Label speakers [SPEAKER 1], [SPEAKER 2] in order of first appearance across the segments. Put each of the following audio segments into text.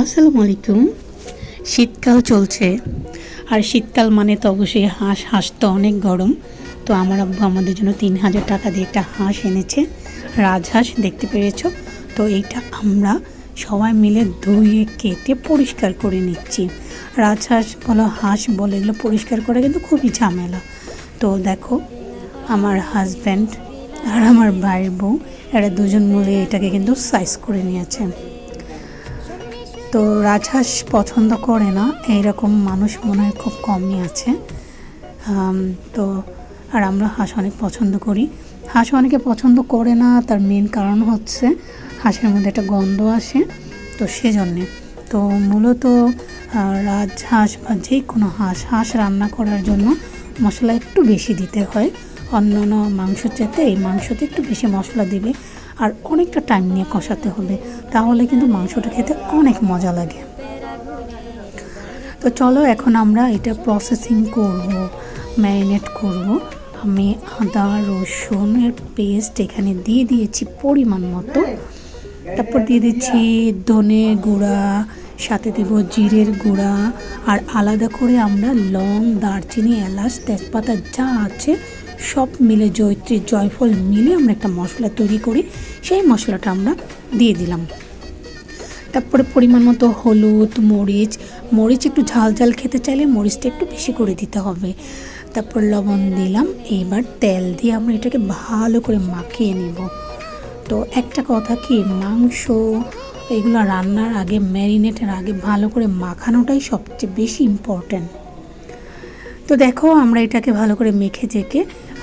[SPEAKER 1] আসসালামু আলাইকুম। শীতকাল চলছে। আর শীতকাল মানে তো অবশ্যই হাঁস হাঁস তো অনেক গরম। তো আমার আব্বু আমাদের জন্য তিন হাজার টাকা দিয়ে একটা হাঁস এনেছে। রাজহাঁস, দেখতে পেরেছ? তো এইটা আমরা সবাই মিলে ধুয়ে, কেটে পরিষ্কার করে নিচ্ছি। রাজহাঁস বলো, হাঁস বলে, এগুলো পরিষ্কার করা কিন্তু খুবই ঝামেলা। তো দেখো, আমার হাজব্যান্ড আর আমার ভাইয়ের বউ, এরা দুজন মিলে এটাকে কিন্তু সাইজ করে নিয়েছে। তো রাজহাঁস পছন্দ করে না। এইরকম মানুষ মনে হয় খুব কমই আছে। তো আর আমরা হাঁস অনেক পছন্দ করি। হাঁস অনেকে পছন্দ করে না, তার মেন কারণ হচ্ছে হাঁসের মধ্যে একটা গন্ধ আসে, তো সেজন্যে। তো মূলত রাজহাঁস বা যে কোনো হাঁস হাঁস রান্না করার জন্য মশলা একটু বেশি দিতে হয়। অন্যান্য অন্য মাংসর চাইতে এই মাংসতে একটু বেশি মশলা দিবে আর অনেকটা টাইম নিয়ে কষাতে হবে। তাহলে কিন্তু মাংসটা খেতে অনেক মজা লাগে। তো চলো এখন আমরা এটা প্রসেসিং করব ম্যারিনেট করব। আমি আদা রসুনের পেস্ট এখানে দিয়ে দিয়েছি পরিমাণ মতো। তারপর দিয়ে দিচ্ছি ধনে গুঁড়া, সাথে দেব জিরের গুঁড়া। আর আলাদা করে আমরা লং, দারচিনি, এলাচ, তেজপাতা যা আছে সব মিলে জয়ত্রী জয়ফল মিলে আমরা একটা মশলা তৈরি করি সেই মশলাটা আমরা দিয়ে দিলাম। তারপরে পরিমাণ মতো হলুদ, মরিচ মরিচ একটু ঝাল ঝাল খেতে চাইলে মরিচটা একটু বেশি করে দিতে হবে। তারপর লবণ দিলাম, এবার তেল দিয়ে আমরা এটাকে ভালো করে মাখিয়ে নিব। তো একটা কথা কি, মাংস এগুলো রান্নার আগে, ম্যারিনেটের আগে ভালো করে মাখানোটাই সবচেয়ে বেশি ইম্পর্ট্যান্ট তো দেখো আমরা এটাকে ভালো করে মেখে চেকে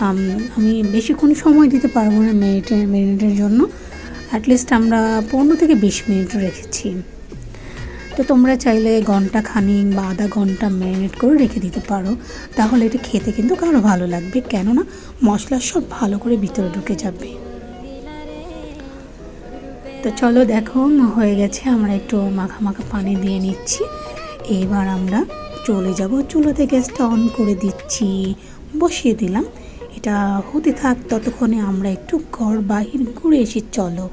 [SPEAKER 1] আমি বেশিক্ষণ সময় দিতে পারব না ম্যারিনেটে ম্যারিনেটের জন্য। অ্যাটলিস্ট আমরা পনেরো থেকে বিশ মিনিট রেখেছি। তো তোমরা চাইলে ঘণ্টা খানিক বা আধা ঘণ্টা ম্যারিনেট করে রেখে দিতে পারো। তাহলে এটা খেতে কিন্তু আরও ভালো লাগবে, কেননা মশলা সব ভালো করে ভিতরে ঢুকে যাবে। তো চলো দেখো, হয়ে গেছে, আমরা একটু মাখা মাখা পানি দিয়ে নিচ্ছি। এবার আমরা চলে যাব। চুলাতে গ্যাসটা অন করে দিচ্ছি। বসিয়ে দিলাম। এটা হতে থাক, ততক্ষণে আমরা একটু ঘর বাহির ঘুরে এসে চলো।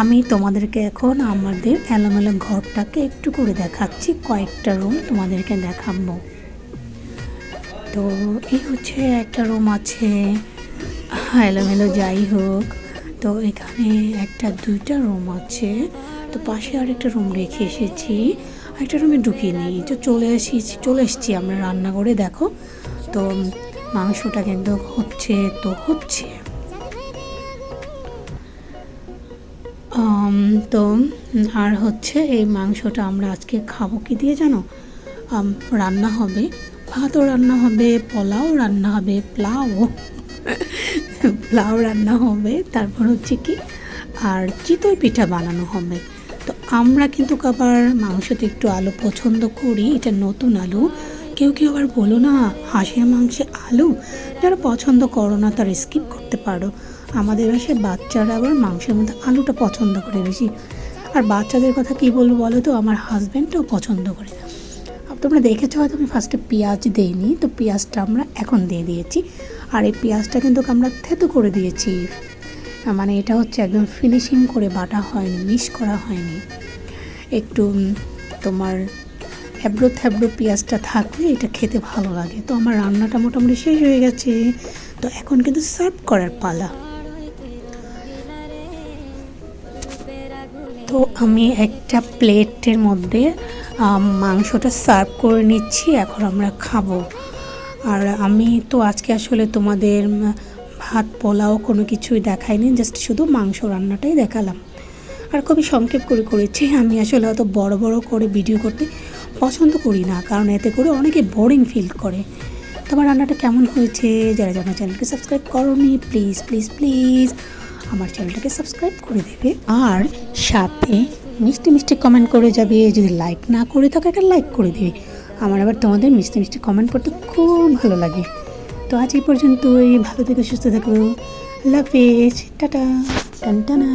[SPEAKER 1] আমি তোমাদেরকে এখন আমাদের এলোমেলো ঘরটাকে একটু করে দেখাচ্ছি, কয়েকটা রুম তোমাদেরকে দেখাবো। তো এই হচ্ছে একটা রুম আছে এলোমেলো যাই হোক। তো এখানে একটা, দুইটা রুম আছে। তো পাশে আরেকটা রুম রেখে এসেছি একটা রুমে ঢুকিয়ে নিই। তো চলে এসেছি চলে এসেছি আমরা রান্নাঘরে, দেখো। তো মাংসটা কিন্তু হচ্ছে তো হচ্ছে। তো আর হচ্ছে এই মাংসটা আমরা আজকে খাব কি দিয়ে জানো? রান্না হবে, ভাতও রান্না হবে, পোলাও রান্না হবে, প্লাও। প্লাও রান্না হবে, তারপর হচ্ছে কি আর চিতই পিঠা বানানো হবে। তো আমরা কিন্তু আবার মাংসতে একটু আলু পছন্দ করি, এটা নতুন আলু। কেউ কেউ আবার বলো না হাঁসের মাংসে আলু? যারা পছন্দ করো না, তারা স্কিপ করতে পারো। আমাদের বাসায় বাচ্চারা আবার মাংসের মধ্যে আলুটা পছন্দ করে বেশি। আর বাচ্চাদের কথা কি বলব বলো তো, আমার হাজব্যান্ডটাও পছন্দ করে। তোমরা দেখেছ হয়তো আমি ফার্স্টে পেঁয়াজ দিইনি, তো পেঁয়াজটা আমরা এখন দিয়ে দিয়েছি। আর এই পেঁয়াজটা কিন্তু আমরা থেতো করে দিয়েছি। মানে এটা হচ্ছে একদম ফিনিশিং করে বাটা হয়নি মিক্স করা হয়নি। একটু তোমার হ্যাবড়ো থ্যাবড়ো পেঁয়াজটা থাকলে এটা খেতে ভালো লাগে। তো আমার রান্নাটা মোটামুটি শেষ হয়ে গেছে। তো এখন কিন্তু সার্ভ করার পালা। তো আমি একটা প্লেটের মধ্যে মাংসটা সার্ভ করে নিচ্ছি। এখন আমরা খাব। আর আমি তো আজকে আসলে তোমাদের ভাত, পোলাও কোনো কিছুই দেখাইনি, জাস্ট শুধু মাংস রান্নাটাই দেখালাম। আর খুবই সংক্ষেপ করে করেছি। আমি আসলে অত বড় বড় করে ভিডিও করতে পছন্দ করি না, কারণ এতে করে অনেকে বোরিং ফিল করে। তোমার রান্নাটা কেমন হয়েছে? যারা যারা চ্যানেলকে সাবস্ক্রাইব করোনি প্লিজ প্লিজ প্লিজ আমার চ্যানেলটাকে সাবস্ক্রাইব করে দেবে। আর সাথে মিষ্টি মিষ্টি কমেন্ট করে যাবে, যদি লাইক না করে থাকো, একটা লাইক করে দেবে। আমার আবার তোমাদের মিষ্টি মিষ্টি কমেন্ট করতে খুব ভালো লাগে। তো আজ এই পর্যন্তই, ভালো থেকে, সুস্থ থাকো। হাফেজ টাটা টান টানা